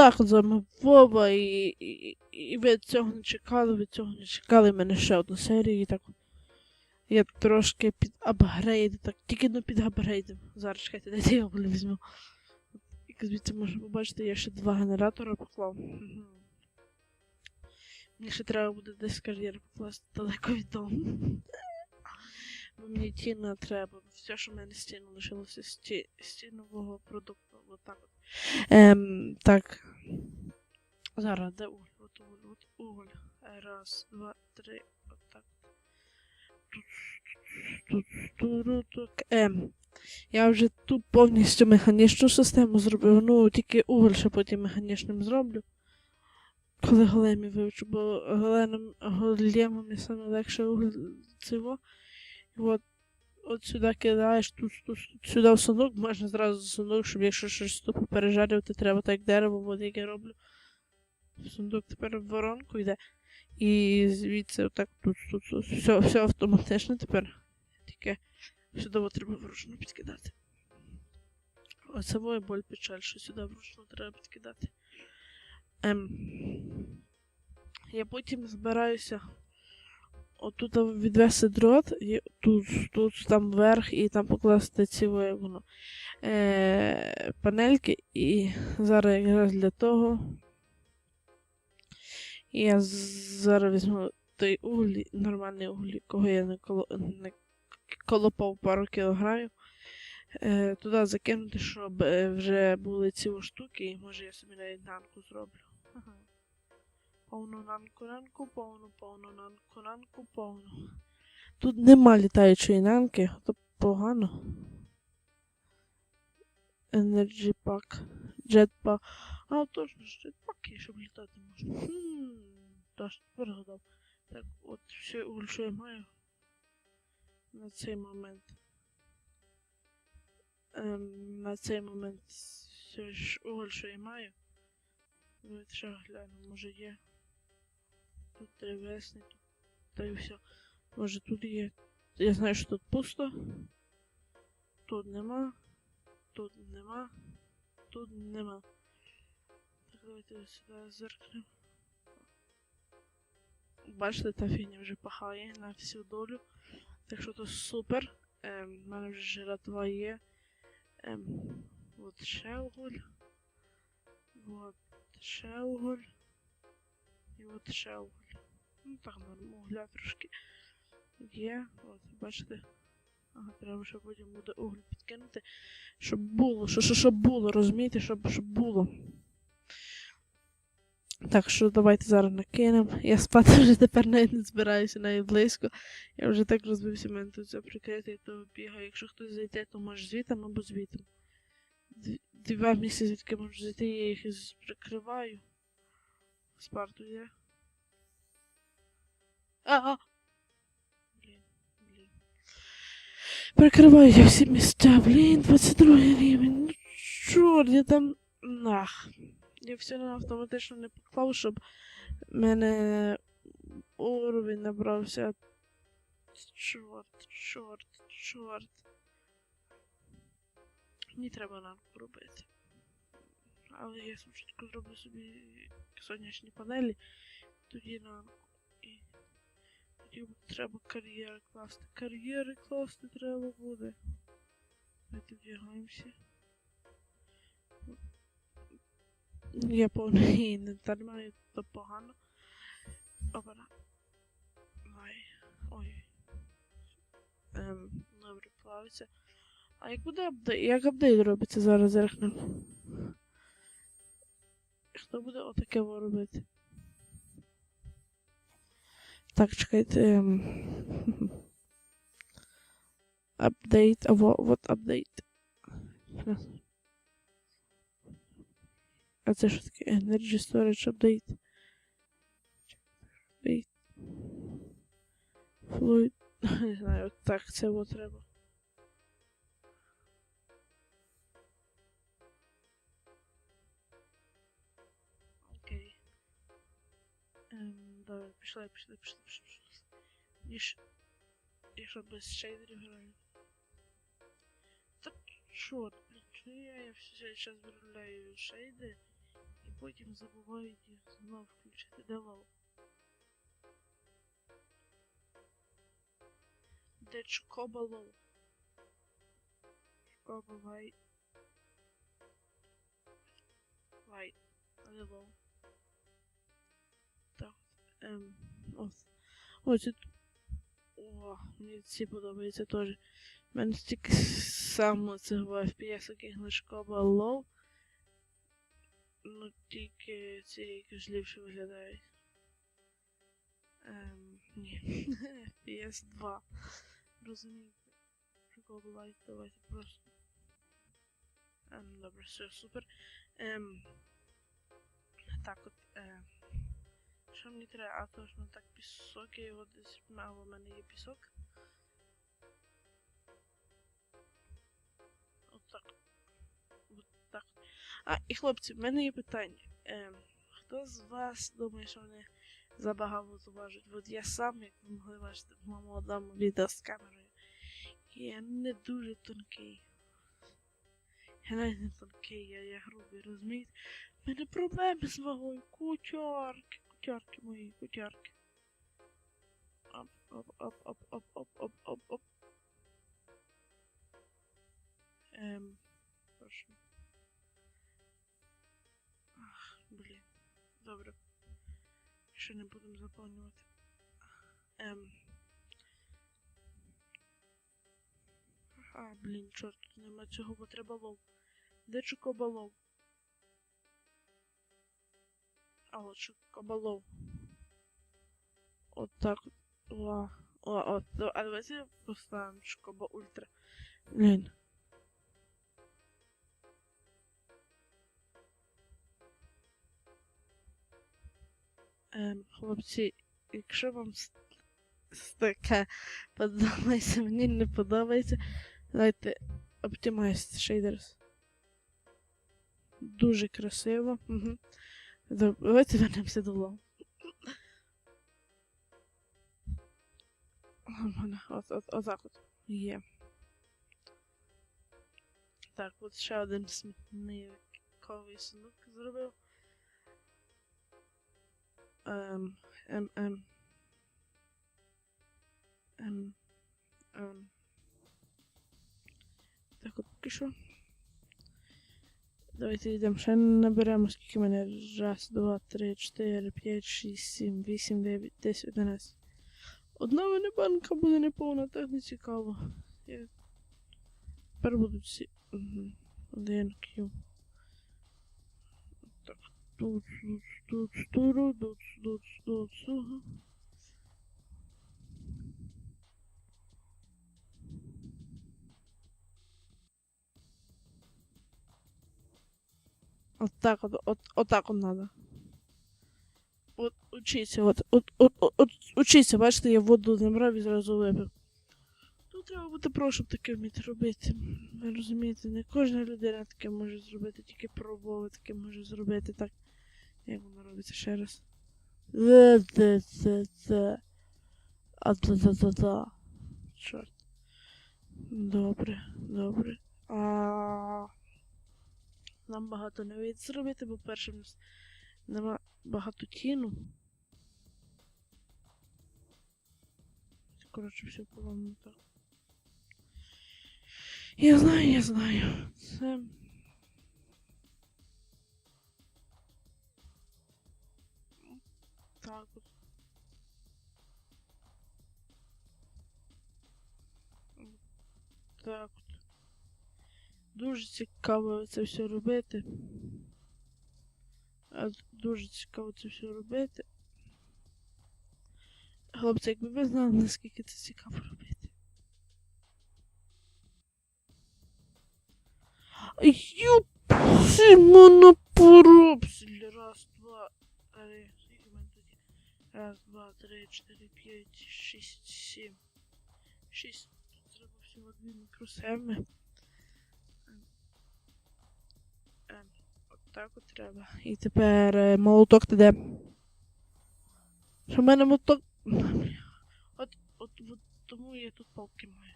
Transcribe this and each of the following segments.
так, з і, і, і ви цього не чекали, ви цього не чекали, в мене ще одна серія, і так. Я трошки під апгрейд, так, тільки ну під апгрейдом. Зараз чекайте, дайте я його візьму. Як звідси можна побачити, я ще два генератора поклав. Мені ще треба буде десь кар'єр покласти далеко від дому. Бо мені тіна треба. Все, що в мене з тіну лишилося з ті- з тінового продукту. От так от. Ем, так. Зараз, де уголь? От уголь, от уголь. Раз, два, три, от так. Тут. Ем. Я вже ту повністю механічну систему зробив. Ну, тільки уголь ще потім механічним зроблю. Коли големі вивчу, бо големом саме легше уголь цього. І от, от сюди кидаєш, тут, тут, тут сюди в сундук, можна зразу сундук, щоб якщо щось тупо пережарювати, треба так дерево, от як я роблю. Сундук тепер в воронку йде. І звідси отак тут, тут, тут все, все автоматично тепер. Тільки сюди треба вручну підкидати. Оце моя боль печаль, що сюди вручну треба підкидати. Ем. Я потім збираюся отут відвести дрот, і тут, тут там вверх, і там покласти ці воно, е, панельки, і зараз якраз для того. Я зараз візьму той углі, нормальний углі, кого я не, коло, не колопав пару кілограмів. Е, туди закинути, щоб е, вже були ці штуки, і може я собі навіть нанку зроблю. Ага. Повну нанку, повну, повну нанку, нанку, повну. Тут нема літаючої нанки, то погано. Energy Pack, Jetpack. А, точно, ж Jetpack є, щоб літати можна. Хм, теж. Так, от все уголь, що я маю на цей момент. Ем, на цей момент все ж уголь, що я маю. Давайте ще гляну, може є. Тут древесний, тут та й все. Може тут є. Я знаю, що тут пусто. Тут нема. Тут нема. Тут нема. Так, давайте сюди зеркнемо. Бачите, та фігня вже пахає на всю долю. Так що то супер. Ем, в мене вже жиратва є. Ем, от ще уголь. От ще уголь. І от ще уголь. Ну так, норм, угля трошки є. От, бачите. Ага, треба, щоб потім буде уголь підкинути. Щоб було, що, що, щоб було, розумієте, щоб, щоб було. Так що давайте зараз накинемо. Я спати вже тепер навіть не збираюся навіть близько. Я вже так розбився, мене тут все прикрите, то бігаю. Якщо хтось зайде, то може звітом або звітом. Дві- місця, звідки можу зайти, я їх прикриваю. Спарту є. А! Блін, блін. Прикриваю я всі місця, блін, 22 рівень. Ну чорт, я там. Нах. Я все на автоматично не поклав, щоб мене уровень набрався. Чорт, чорт, чорт. Мені треба ранку робити. Але я спочатку зроблю собі сонячні панелі, тоді ранку. І тоді треба кар'єри класти. Кар'єри класти треба буде. Давайте вдягаємося. Я повний інвентар маю, то погано. Опана. Ай. Ой. Ем, добре, плавиться. А як буде апдейт? Як апдейт робиться зараз зеркнем? Хто буде отаке робити? Так, чекайте. ем. Апдейт, а во, вот апдейт. А це що таке? Energy Storage Update. Update. Fluid. Не знаю, от так це треба. Добре, пішли, пішли, пішли, пішли, пішли. Ніж. Якщо без шейдерів граю. Та чорт, ну я все зараз виробляю шейдери і потім забуваю їх знову включити давав. Де чкобалов? Чкобалай. Лайт. Левел. Ем. Ось. Ось тут. О, мені ці подобаються теж. У мене стільки само цього FPS, яких на Чкоба лол. Ну, тільки ці якось ліпше виглядають. Ем, ні. FPS 2. Розумієте? Прикол буває, давайте просто. Ем, добре, все, супер. Ем, так от, ем, що мені треба? А точно так, пісок, я його десь мало, в мене є пісок. От так. От так. А, і хлопці, в мене є питання. Ем, хто з вас думає, що вони забагато зважать? От я сам, як ви могли бачити в моєму одному відео з камерою, я не дуже тонкий. Я навіть не тонкий, я, я грубий, розумієте? В мене проблеми з вагою. Кучарки, кучарки мої, кучарки. Оп, оп, оп, оп, оп, оп, оп, оп, оп. Ем, прошу. Ах, блін. Добре. Ще не будемо заповнювати. Ем. А, блін, чорт, нема цього, бо треба лов. Де чукобалов? А от чукобалов. От так от. О, о, от. А давайте поставимо чукоба ультра. Блін. Ем, хлопці, якщо вам таке подобається, мені не подобається, давайте Optimize Shaders. Дуже красиво. Угу. Давайте вернемося до от, отак от. Є. Так, от ще один смітниковий сундук зробив. Ем, ем, ем. Ем, ем. Так от поки що. Давайте йдемо ще наберемо, скільки в мене. Раз, два, три, чотири, п'ять, шість, сім, вісім, дев'ять, десять, одинадцять. Одна мене банка буде неповна, так не цікаво. Я... Тепер будуть всі. Угу. Один кіл. Так. Тут, тут, тут, тут, тут, тут, тут, тут. Вот так вот, вот, так вот надо. От учіться, от, от, от, от, от учіться, бачите, я воду набрав і зразу випив. Тут треба бути про, щоб таке вміти робити. Ви розумієте, не кожна людина таке може зробити, тільки пробови таке може зробити так. Як воно робиться ще раз. А та-та-та-та. Чорт. Добре, добре. А нам багато не вийде зробити, бо перше в нас нема багато тіну. Коротше, все по-моєму так. Я знаю, я знаю. Це. Так от. Дуже цікаво це все робити. Дуже цікаво це все робити. Хлопці, якби ви знали, наскільки це цікаво робити. Юп! Симона поробсель. Раз, два, три. Раз, два, три, чотири, п'ять, шість, сім. Шість. Тут треба всього дві мікросхеми. Так от треба. І тепер е, молоток ти де? Що в мене молоток. От, от, от тому я тут палки маю.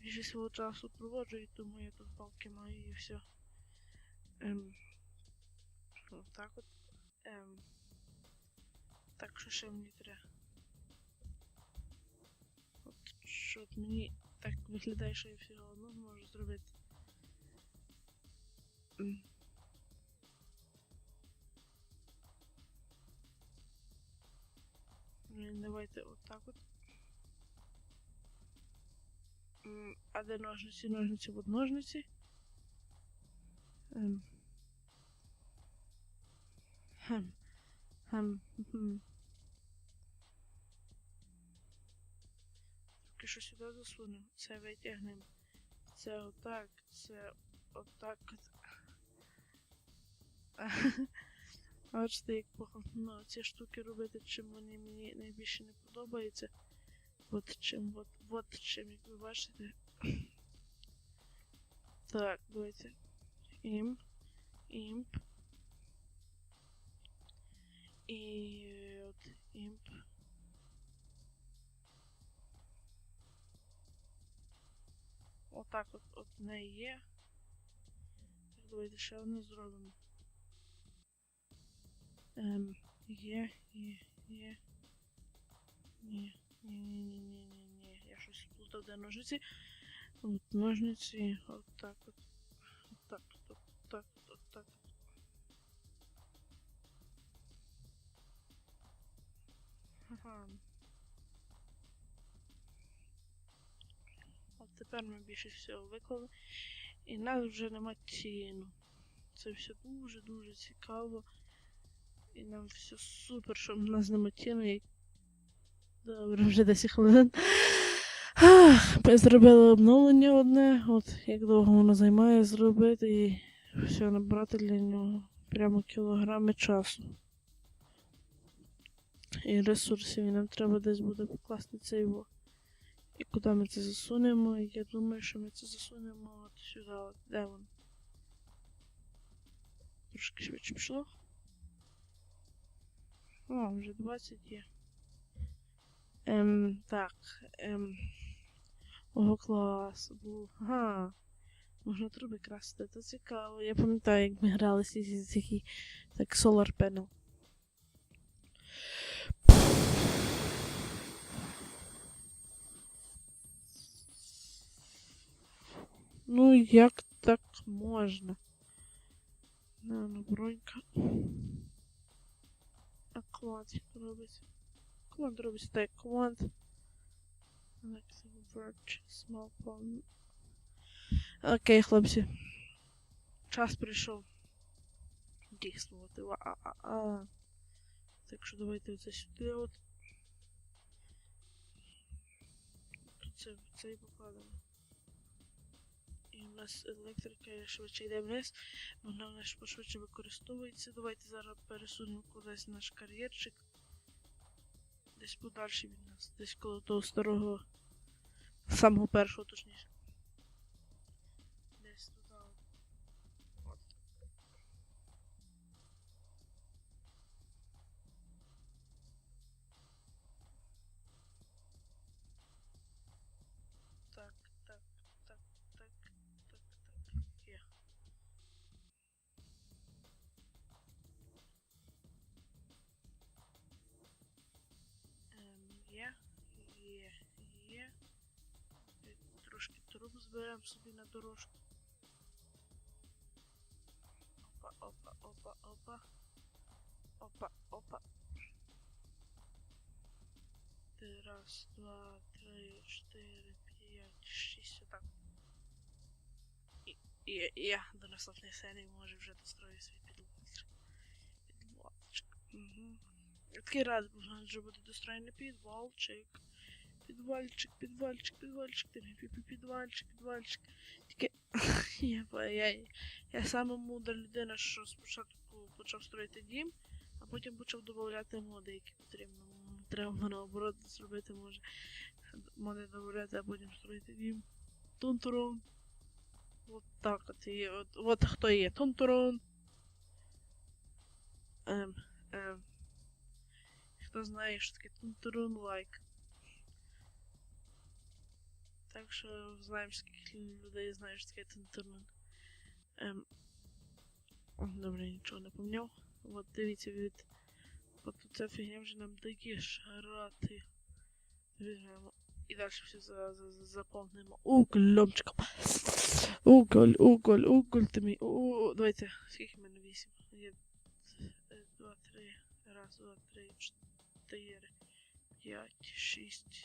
Більше свого часу проводжу, і тому я тут палки маю і все. Ем, Отак от. Ем. Так, що ще мені треба? От що от мені так виглядає, що я всього одного можу зробити. М. Давайте отак от. А де ножниці? Ножниці, от ножниці. Ем. Хм. Хм. Хм. Тільки що сюди засунемо. Це витягнемо. Це отак. Це отак. Бачите, як погано ну, ці штуки робити, чим вони мені найбільше не подобаються. От чим, от, от чим, як ви бачите. Так, давайте. Імп. Імп. І от імп. Отак от, от в неї є. Так, давайте ще одне зробимо. Ем, є, є, є. Ні, ні. Я щось плутав, де ножниці. От ножниці, от так от. От так, от так, от так. Ага. От тепер ми більше всього виклали. І нас вже нема ціну. Це все дуже-дуже цікаво. І нам все супер, що нас нема. І... Добре, вже 10 хвилин. Ах, Ми зробили обновлення одне. От як довго воно займає зробити і все набрати для нього. Прямо кілограми часу. І ресурсів, і нам треба десь буде покласти цей во. І куди ми це засунемо? Я думаю, що ми це засунемо от сюди, от де він. Трошки швидше пішло. О, вже 20 є. Ем, так. Ем. Ого, клас. Ага. Можна труби красити, це цікаво. Я пам'ятаю, як ми гралися з такий так Solar Panel. Ну, як так можна? На, ну, бронька. А як робиться? Команд робиться так, команд. Small Palm. Окей, хлопці. Час прийшов. Дійснувати. А-а-а. Так що давайте оце сюди от. Тут це в цей покладемо. У нас електрика швидше йде вниз, вона в нас пошвидше використовується. Давайте зараз пересунемо кудись наш кар'єрчик. Десь подальше від нас, десь коло того старого, самого першого точніше. Зберемо собі на дорожку. Опа, опа, опа, опа. Опа, опа. Раз, два, три, чотири, п'ять, шість, отак. І, і я до наступної серії може вже дострою свій підводчик. Підводчик. Угу. Я такий бо вже буде достроєний підвалчик. Підвальчик, підвальчик, підвальчик, підвальчик, підвальчик. Тільки я, я, я сама мудра людина, що спочатку почав строїти дім, а потім почав додавати моди, які потрібно. Треба наоборот зробити, може. Моди додавати, а потім строїти дім. Тунтурон. От так от є. От, от хто є. Тунтурон. Ем, ем. Хто знає, що таке тунтурон лайк. Так що знаємо, скільки людей знає, що таке тунтурон. Ем. О, Добре, нічого не поміняв. От дивіться від. От ця фігня вже нам дає шарати. Візьмемо. І далі все за, за, за, заповнимо углемчиком. Уголь, уголь, уголь ти мій. У, давайте, скільки в мене вісім? Є е, два, три. Раз, два, три, чотири, п'ять, шість,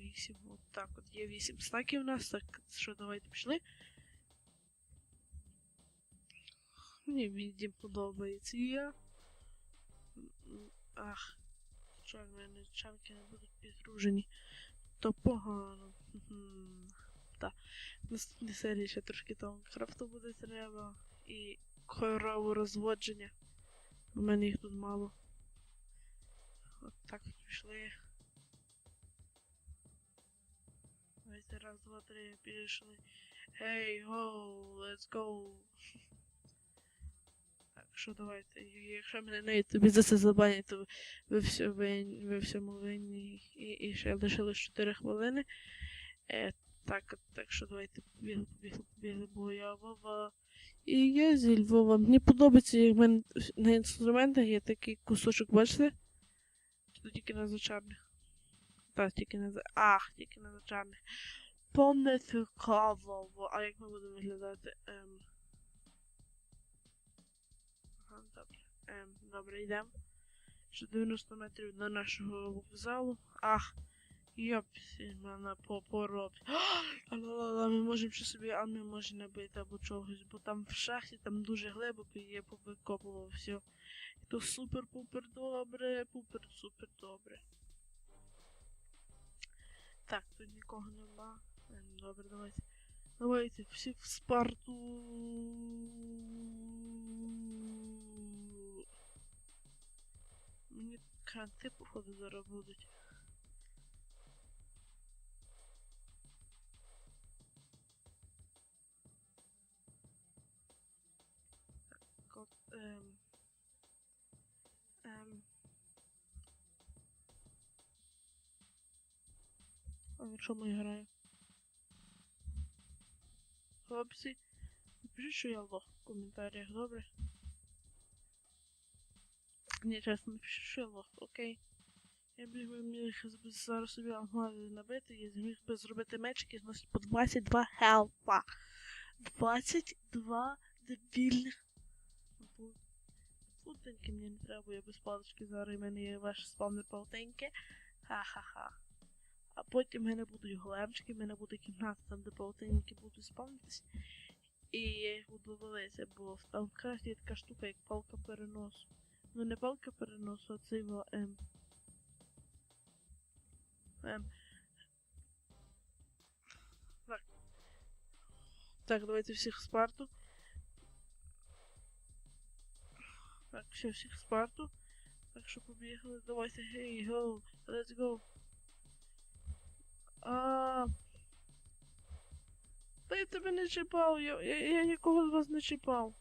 Сім. Вісім. От так от є вісім стаків у нас. Так, що давайте пішли. Мені мій подобається. Я. Ах. Жаль, в мене чанки не будуть підгружені. То погано. Так. В наступній серії ще трошки там крафту буде треба. І корову розводження. У мене їх тут мало. От так пішли. Раз, два, три, пішли. Hey, ho, let's go. Так, що давайте. Якщо мене на тобі за це забанять, то ви все винні, ви всьому винні. І, і ще лишилось 4 хвилини. Е, так, так що давайте побігли, побігли, побігли, бо я Вова. І я зі Львова. Мені подобається, як в мене на інструментах є такий кусочок, бачите? Чи тільки на звичайних? Так, тільки на Ах, тільки на звичайних. То не цікаво, а як ми будемо виглядати? Ем... Ага, добре. Ем, добре, йдемо. Ще 90 метрів до нашого вокзалу. Ах, йопсі, мене по поробить. Ла-ла-ла, ми можемо ще собі армію може набити або чогось, бо там в шахті там дуже глибоко і я повикопував все. І то супер-пупер добре, пупер-супер добре. Так, тут нікого нема. Давайте. Давайте, в Спарту. Мені кранти, походу, зараз будуть. Кот, ем... Ем... А в чому я граю? Хлопці, напишіть, що я лох в коментарях, добре? Ні, чесно, напишіть, що я лох, окей. Я б міг зараз собі алмази набити і зміг би зробити меч, який зносить по 22 хелпа. 22 дебільних. Пу- Путинки мені не треба, я без палички зараз і в мене є ваш спавнер паутинки. Ха-ха-ха. А потім в мене будуть големчики, в мене буде кімната, там де паутинки будуть спавнитись. І буду ловити, бо в Таункрафті є така штука, як палка переносу. Ну не палка переносу, а це його ем. Ем. Так. Так, давайте всіх Спарту. Так, все, всіх Спарту. Так що побігли. Давайте, гей, go, let's go. А. Та я тебе не чіпав, я, я, я нікого з вас не чіпав.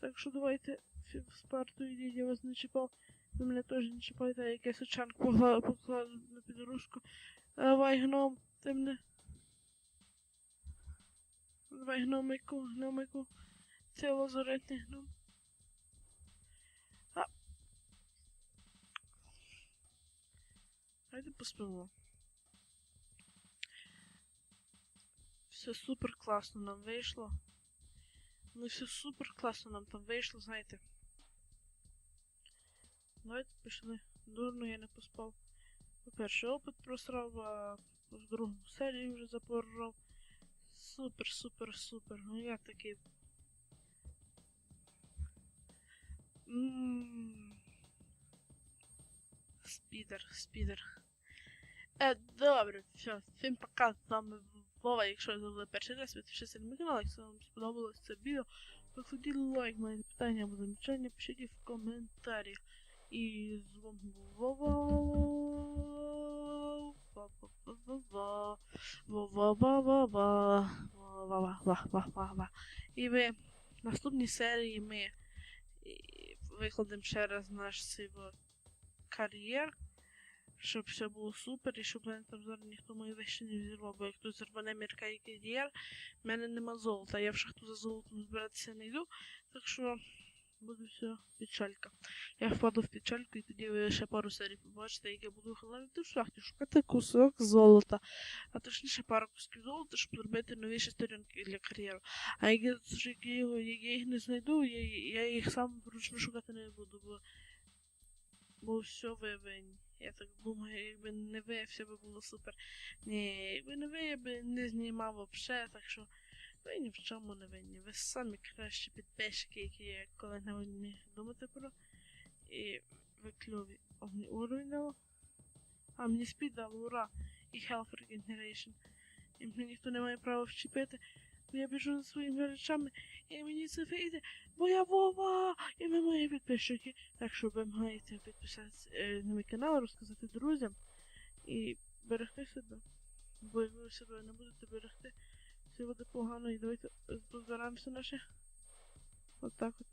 Так що давайте в Спарту йдіть, я вас не чіпав. Ви мене теж не чіпайте, а якийсь очанк погла- покладу на підружку. Давай, гном, ти мене. Давай, гномику, гномику. Це лазаретний гном. А. Давайте поспимо. Все супер класно нам вийшло. Ну все супер класно нам там вийшло, знаєте. Давайте пішли. Дурно я не поспав. По-перше, опит просрав, а в другу серію вже запоров. Супер, супер, супер. Ну я такий. Спідер, спідер. Е, добре, все, всім пока, з вами Вова, якщо ви зробили перший раз, підпишіться на канал, якщо вам сподобалось це відео, покладіть лайк, мої питання або замічання, пишіть в коментарях. І з вами був Вова. Ва-ва-ва-ва-ва. Ва-ва-ва-ва-ва. І ви в наступній серії ми викладемо ще раз наш цей кар'єр, щоб все було супер, і щоб мене там зараз ніхто мої вещі не взірвав, бо як тут зірване мірка і KDR, в мене нема золота. Я в шахту за золотом збиратися не йду, так що буде все печалька. Я впаду в печальку і тоді ви ще пару серій побачите, як я буду ходити в шахті, шукати кусок золота, а точніше пару кусків золота, щоб зробити новіші сторінки для кар'єру. А як я, як я, як я їх не знайду, я, я їх сам вручну шукати не буду, бо, бо все ви винні. Я так думаю, якби не ви, все би було супер. Ні, якби не ви, я би не знімав взагалі, так що ви ні в чому не винні. Ви самі кращі підписчики, які я коли-небудь міг думати про. І ви кльові. О, мені уровень? А, мені спід ура! І health regeneration. І мені ніхто не має права вчепити. Бо я біжу за своїми речами, і мені це вийде, бо я Вова! І ви мої підписчики. Так що ви маєте підписатися е, на мій канал, розказати друзям і берегти себе. Бо ви себе не будете берегти, все буде погано і давайте позбираємося. Отак от.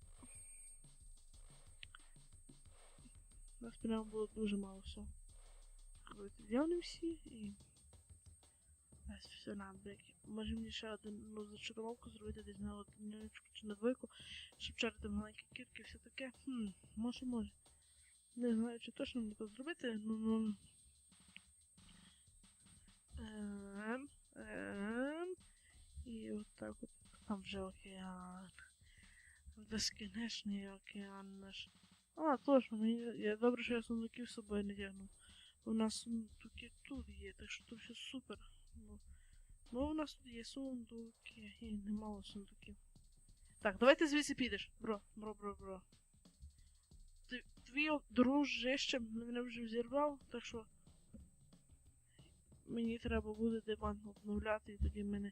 У нас прямо було дуже мало всього. Давайте взяли всі і. Все на брейки. Може мені ще один ну, зачаровку зробити десь на одиничку чи на двойку, щоб чарити маленькі кірки і все таке. Хм, може, може. Не знаю, чи точно мені це зробити, ну ну. Ем, ем. І от так от. Там вже океан. Безкінечний океан наш. А, точно, мені я добре, що я сундуків з собою не тягну. У нас сундуки тут є, так що тут все супер. Ну, ну у нас тут є сундуки. І немало сундуків. Так, давай ти звідси підеш. Бро, бро, бро, бро. Ти, твій дружище мене вже взірвав, так що. Мені треба буде диван обновляти, і тоді мене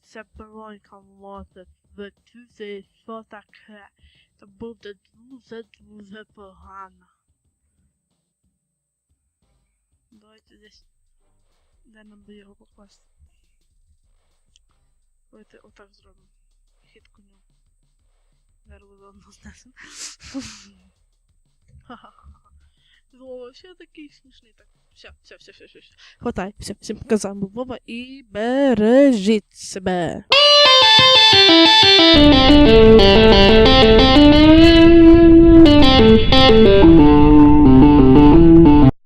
ця бронька може бути що таке. Це буде дуже-дуже погано. Давайте десь. Де нам би його покласти? Давайте отак зробимо. Хід. Зараз заодно знесемо. Ха-ха-ха. Вова, все такий смішний. Так, все, все, все, все, все. все. Хватай, все, всім казав був Вова і бережіть себе.